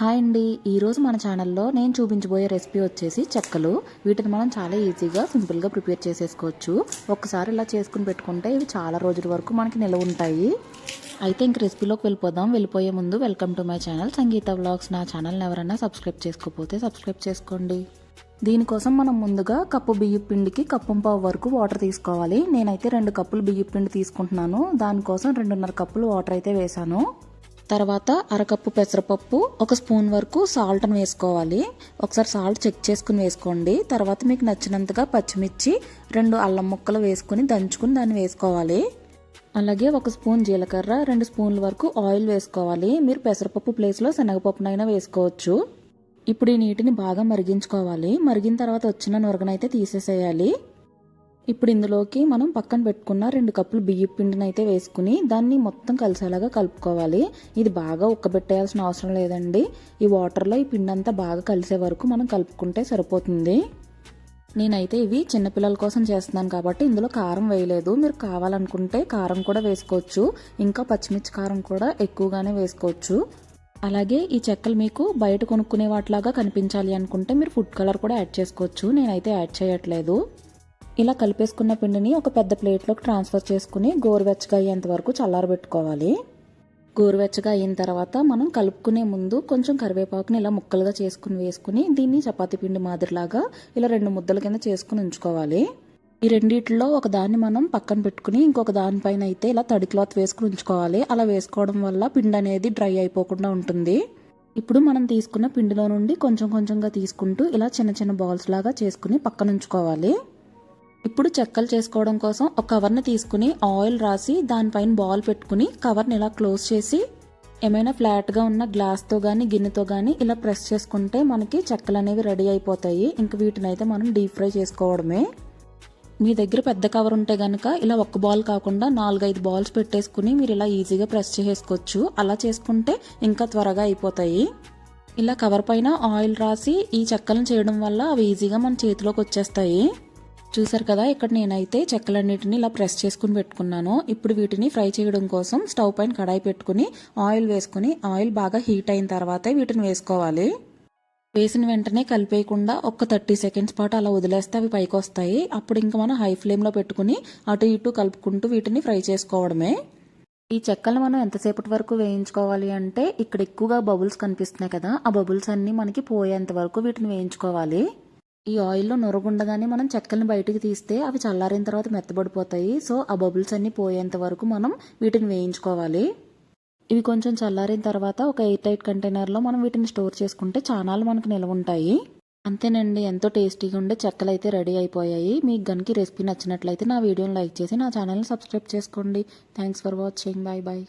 Hi అండి. ఈరోజు మన ఛానల్లో నేను చూపించబోయే రెసిపీ వచ్చేసి చెక్కలు. వీటిని మనం చాలా ఈజీగా సింపుల్గా ప్రిపేర్ చేసేసుకోవచ్చు. ఒక్కసారి ఇలా చేసుకుని పెట్టుకుంటే ఇవి చాలా రోజుల వరకు మనకి నిల్వ ఉంటాయి. అయితే ఇంక రెసిపీలోకి వెళ్ళిపోదాం. వెళ్ళిపోయే ముందు welcome to my channel Sangeetha vlogs. నా ఛానల్ని ఎవరైనా సబ్స్క్రైబ్ చేసుకోకపోతే సబ్స్క్రైబ్ చేసుకోండి. దీనికోసం మనం ముందుగా కప్పు బియ్యం పిండికి కప్పు పావు వరకు వాటర్ తీసుకోవాలి. నేనైతే రెండు కప్పులు బియ్యం పిండి తీసుకుంటున్నాను. దానికోసం రెండున్నర కప్పులు వాటర్ అయితే వేసాను తర్వాత అరకప్పు పెసరపప్పు ఒక స్పూన్ వరకు సాల్ట్ని వేసుకోవాలి. ఒకసారి సాల్ట్ చెక్ చేసుకుని వేసుకోండి. తర్వాత మీకు నచ్చినంతగా పచ్చిమిర్చి రెండు అల్లం ముక్కలు వేసుకుని దంచుకుని దాన్ని వేసుకోవాలి. అలాగే ఒక స్పూన్ జీలకర్ర రెండు స్పూన్ల వరకు ఆయిల్ వేసుకోవాలి. మీరు పెసరపప్పు ప్లేస్లో శనగపప్పునైనా వేసుకోవచ్చు. ఇప్పుడు ఈ నీటిని బాగా మరిగించుకోవాలి. మరిగిన తర్వాత వచ్చిన నురగనైతే తీసేసేయాలి. ఇప్పుడు ఇందులోకి మనం పక్కన పెట్టుకున్న రెండు కప్పులు బియ్య పిండిని అయితే వేసుకుని దాన్ని మొత్తం కలిసేలాగా కలుపుకోవాలి. ఇది బాగా ఉక్కబెట్టేయాల్సిన అవసరం లేదండి. ఈ వాటర్లో ఈ పిండి అంతా బాగా కలిసే వరకు మనం కలుపుకుంటే సరిపోతుంది. నేనైతే ఇవి చిన్నపిల్లల కోసం చేస్తున్నాను కాబట్టి ఇందులో కారం వేయలేదు. మీరు కావాలనుకుంటే కారం కూడా వేసుకోవచ్చు. ఇంకా పచ్చిమిర్చి కారం కూడా ఎక్కువగానే వేసుకోవచ్చు. అలాగే ఈ చెక్కలు మీకు బయట కొనుక్కునే వాటిలాగా కనిపించాలి అనుకుంటే మీరు ఫుడ్ కలర్ కూడా యాడ్ చేసుకోవచ్చు. నేనైతే యాడ్ చేయట్లేదు. ఇలా కలిపేసుకున్న పిండిని ఒక పెద్ద ప్లేట్లోకి ట్రాన్స్ఫర్ చేసుకుని గోరువెచ్చగా అయ్యేంత వరకు చల్లారబెట్టుకోవాలి. గోరువెచ్చగా అయిన తర్వాత మనం కలుపుకునే ముందు కొంచెం కరివేపాకుని ఇలా ముక్కలుగా చేసుకుని వేసుకుని దీన్ని చపాతి పిండి మాదిరిలాగా ఇలా రెండు ముద్దల కింద చేసుకుని ఉంచుకోవాలి. ఈ రెండిట్లో ఒక దాన్ని మనం పక్కన పెట్టుకుని ఇంకొక దానిపైన అయితే ఇలా తడి క్లాత్ వేసుకుని ఉంచుకోవాలి. అలా వేసుకోవడం వల్ల పిండి అనేది డ్రై అయిపోకుండా ఉంటుంది. ఇప్పుడు మనం తీసుకున్న పిండిలో నుండి కొంచెం కొంచెంగా తీసుకుంటూ ఇలా చిన్న చిన్న బాల్స్ లాగా చేసుకుని పక్కన ఉంచుకోవాలి. ఇప్పుడు చెక్కలు చేసుకోవడం కోసం ఒక కవర్ని తీసుకుని ఆయిల్ రాసి దానిపైన బాల్ పెట్టుకుని కవర్ని ఇలా క్లోజ్ చేసి ఏమైనా ఫ్లాట్గా ఉన్న గ్లాస్తో కానీ గిన్నెతో కానీ ఇలా ప్రెస్ చేసుకుంటే మనకి చెక్కలు అనేవి రెడీ అయిపోతాయి. ఇంక వీటిని అయితే మనం డీప్ ఫ్రై చేసుకోవడమే. మీ దగ్గర పెద్ద కవర్ ఉంటే కనుక ఇలా ఒక్క బాల్ కాకుండా నాలుగైదు బాల్స్ పెట్టేసుకుని మీరు ఇలా ఈజీగా ప్రెస్ చేసుకోవచ్చు అలా చేసుకుంటే ఇంకా త్వరగా అయిపోతాయి. ఇలా కవర్ పైన ఆయిల్ రాసి ఈ చెక్కలను చేయడం వల్ల అవి ఈజీగా మన చేతిలోకి వచ్చేస్తాయి. చూసారు కదా ఇక్కడ నేనైతే చెక్కలన్నిటిని ఇలా ప్రెస్ చేసుకుని పెట్టుకున్నాను. ఇప్పుడు వీటిని ఫ్రై చేయడం కోసం స్టవ్ పైన కడాయి పెట్టుకుని ఆయిల్ వేసుకుని ఆయిల్ బాగా హీట్ అయిన తర్వాతే వీటిని వేసుకోవాలి. వేసిన వెంటనే కలిపేయకుండా ఒక థర్టీ సెకండ్స్ పాటు అలా వదిలేస్తే అవి పైకి వస్తాయి. అప్పుడు ఇంకా మనం హై ఫ్లేమ్లో పెట్టుకుని అటు ఇటు కలుపుకుంటూ వీటిని ఫ్రై చేసుకోవడమే. ఈ చెక్కలు మనం ఎంతసేపటి వరకు వేయించుకోవాలి అంటే ఇక్కడ ఎక్కువగా బబుల్స్ కనిపిస్తున్నాయి కదా ఆ బబుల్స్ అన్నీ మనకి పోయేంత వరకు వీటిని వేయించుకోవాలి. ఈ ఆయిల్లో నొరగుండగానే మనం చెక్కల్ని బయటికి తీస్తే అవి చల్లారిన తర్వాత మెత్తబడిపోతాయి. సో ఆ బబుల్స్ అన్నీ పోయేంత వరకు మనం వీటిని వేయించుకోవాలి. ఇవి కొంచెం చల్లారిన తర్వాత ఒక ఎయిర్ టైట్ కంటైనర్లో మనం వీటిని స్టోర్ చేసుకుంటే చానాలు మనకు నిల్వ ఉంటాయి. అంతేనండి ఎంతో టేస్టీగా ఉండే చెక్కలు అయితే రెడీ అయిపోయాయి. మీకు గనుక రెసిపీ నచ్చినట్లయితే నా వీడియోని లైక్ చేసి నా ఛానల్ని సబ్స్క్రైబ్ చేసుకోండి. Thanks for watching. Bye bye.